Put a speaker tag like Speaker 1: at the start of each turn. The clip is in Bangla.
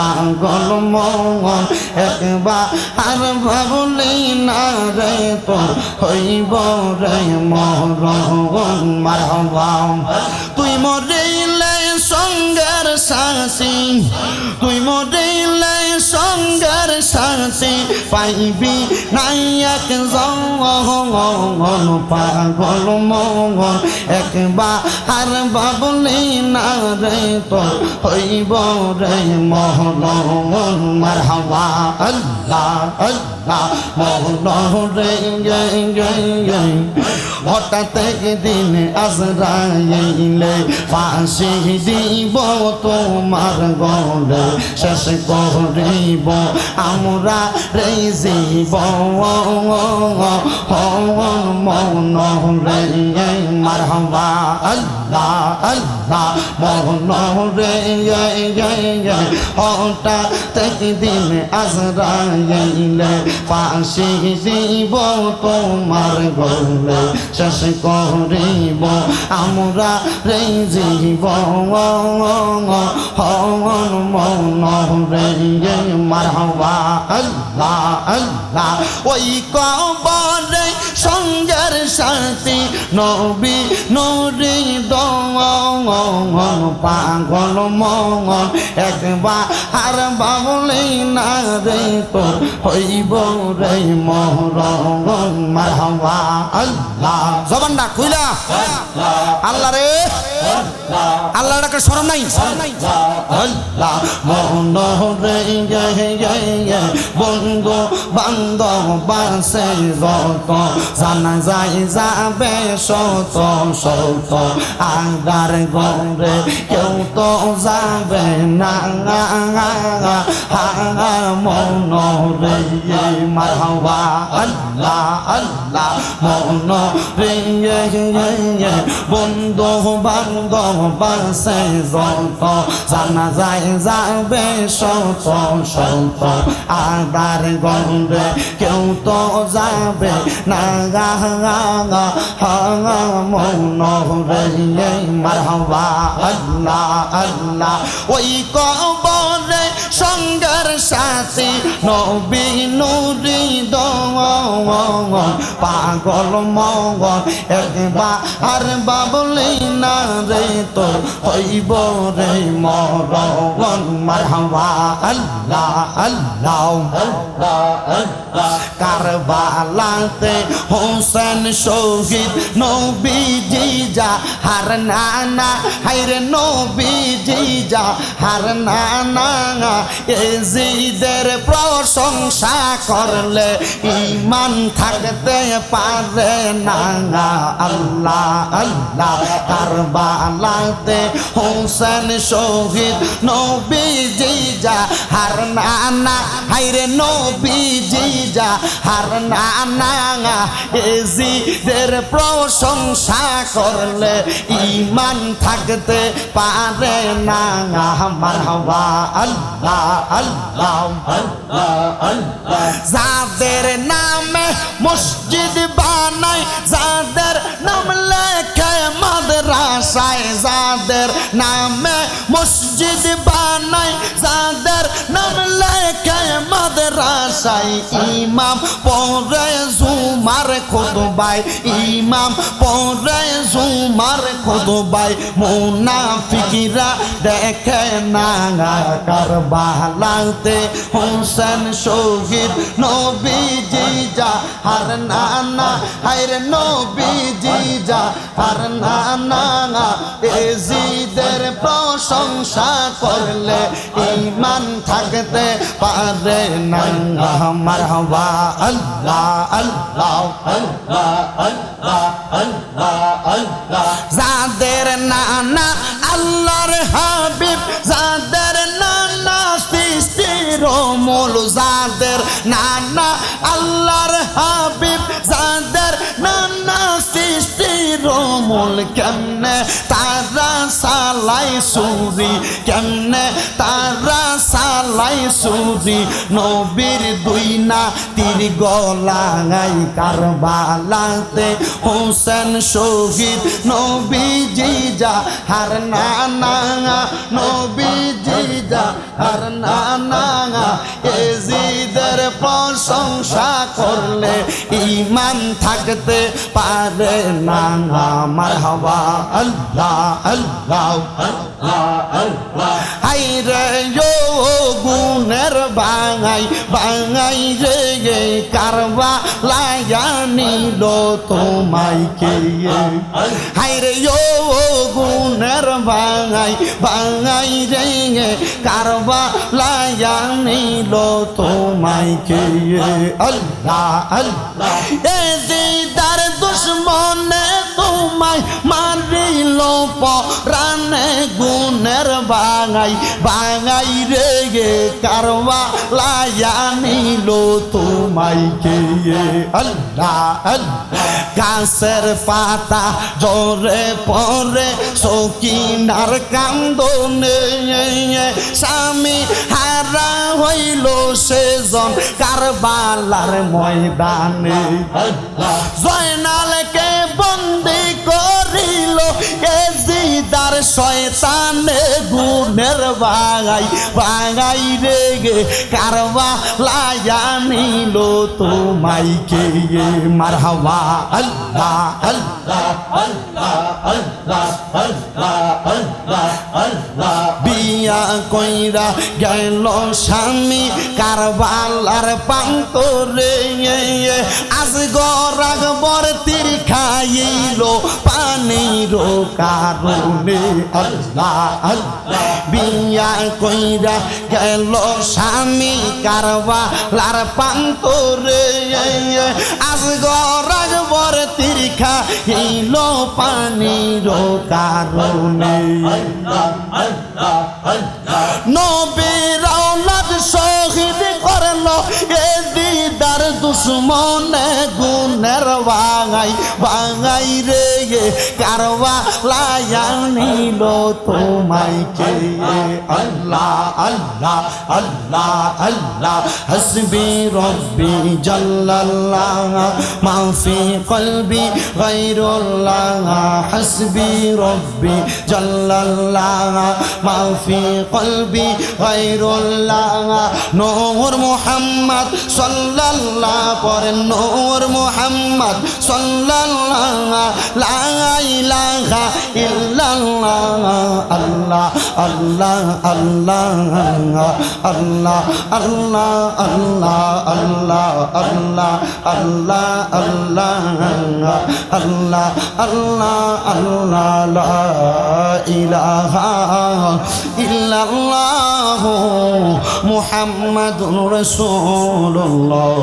Speaker 1: পাগল মন একবার ভাবলি না রে তোর হইব রে মরণ মারহবা তুই মরিলে সঙ্গের সাসি, তুই মরিলে সঙ্গের সাসি পাইবি নাই এক জন পাগল মন একবার ভাবলি না রে তো হইব রে মহন মারহাবা আল্লাহ আল্লাহ মহন রে হঠাৎ দিন আজরাইলে ফাঁসি দিব তোমার শেষ করিব আমরা রে জীব মন রে মারহাবা আল্লাহ আল্লাহ মন রে হঠাৎ দিন আজরাইলে। ফাঁসি দিব তোমার গলে, শেষ করিব আমরা রে জীব। হন মন রে মারহাবা। আল্লাহ আল্লাহ, ওই কবরে সঙ্গের সাথী নবী নরি দন পাগল মঙ্গল একবার বাবলি না রে তো হইব রে মরঙ্গল মারহাবা আল্লাহ জবানটা খুইলা আল্লাহ রে আল্লাহ ডাকে শরম নাই? বন্ধু বান্ধব বাসে যত জানা যায় যাবে শত শত আগার গরে কেউ তো যাবে না মন রে মারহাবা আল্লাহ আল্লাহ। মন রে বন্ধু বান্ধব যত, জানা যায় যাবে শত শত গন্ধে কেউ তো যাবে না, গা মন রে মারহাবা, আল্লাহ আল্লাহ। ওই কবরে সঙ্গের সাথী, নবী নুরি দন পাগল মগন একবার আর বাবলি না রে তো হইব রে মরণ। মারহাবা আল্লাহ আল্লাহ কারবালাতে হোসেন শহীদ নবী জিজা হার নানা হাইরে নবী জিজা হার নানা এজিদের প্রশংসা করলে ইমান থাকতে পারে না আল্লাহ আল্লাহ। কারবালাতে হোসেন শহীদ নবী জিজা হার নানা হাইরে নবী জিজা হার নানা এজিদের প্রশংসা করলে ইমান থাকতে পারে না। আমার হওয়া আল্লাহ আল্লাহ। যাদের নামে মসজিদ বানাই, যাদের নাম লেখায় মাদ্রাসায়, যাদের নামে মসজিদ বানাই, যাদের নাম লেখায় মাদ্রাসায়, ইমাম পরে জুমার খুতবাই ইমাম পরে জুমার খুতবাই মুনাফিকিরা দেখে না কারবালাতে হোসেন শহীদ নবী জিজা হার নানা হাইর নবী জিজা হার নানা, এজিদের প্রশংসা করলে ইমান থাকতে পারে না আমার আল্লাহ আল্লাহ আল্লাহ। যাদের নানা আল্লাহর হাবিব যাদের নানা সৃষ্টির মূল যাদের নানা, আল্লাহর হাবিব যাদের নানা সৃষ্টির মূল কেমনে? তারা সালাই সুরি কেমনে? তারা সালাই সুরি নবীর দুই না তীর গলাঙাই কারবালাতে হোসেন শহীদ নবীজি যা হার না না নবীজি যা হার না না এজিদের প্রশংসা করলে ইমান থাকতে পারে না। আমার হওয়া আল্লাহ আল্লাহ হাই রে গুণের বাঙাই বাঙাই রে গে কারবা লায়া নিল তোমায় কে। হাই রে যো গুণের বাঙাই বাঙাই রে গে কারবা লায়া নিল তোমায় কে। আল্লাহ আল্লাহ, এ দিদার দুশ্মনে তোমায় মারিল পরানে গুণের বাঙাই বাঙাই রে গে কারবা লায়া তোমায় কে আল্লাহ গাছের পাতা জোরে পরে সকিনার কান্দনে স্বামী হারা হইল সেজন কারবালার ময়দানে। জয়নালকে বন্দি করিল কেজিদার শয়তানে গুণের ভাঙাই ভাঙাই রেগে কারবা লায়া নিল তোমাইকে মারহাবা, আল্লাহ আল্লাহ আল্লাহ আল্লাহ আল্লাহ আল্লাহ আল্লাহ। বিয়া কইরা গেল স্বামী, কারবালার পান্ত রে আজ আকবর কাইরো কারণে আল্লাহ আল্লাহ বিয়া কইরা গেল স্বামী কারবা লার পান্তরে আজ গরাজ বর তিরখা হইল পানির কারণে। নবীর শহীদ করল এদিন। দুশ্মনে গুণের বাঙাই বাঙাই রে কারবা লায়া নিল আল্লাহ আল্লাহ আল্লাহ আল্লাহ, হসবি রব্বি জাল্লাল্লাহ, মাফি কলবি গায়রুল্লাহ, হসবি রব্বি জাল্লাল্লাহ, মাফি কলবি গায়রুল্লাহ, নূর মুহাম্মদ সাল্লাল্লাহ পরে নূর মুহাম্মদ আল্লাহ আল্লাহ আল্লাহ আল্লাহ আল্লাহ আল্লাহ আল্লাহ আল্লাহ আল্লাহ আল্লাহ আল্লাহ আল্লাহ আল্লাহ ইলাহা ইল্লাল্লাহ মুহাম্মাদুর রাসূলুল্লাহ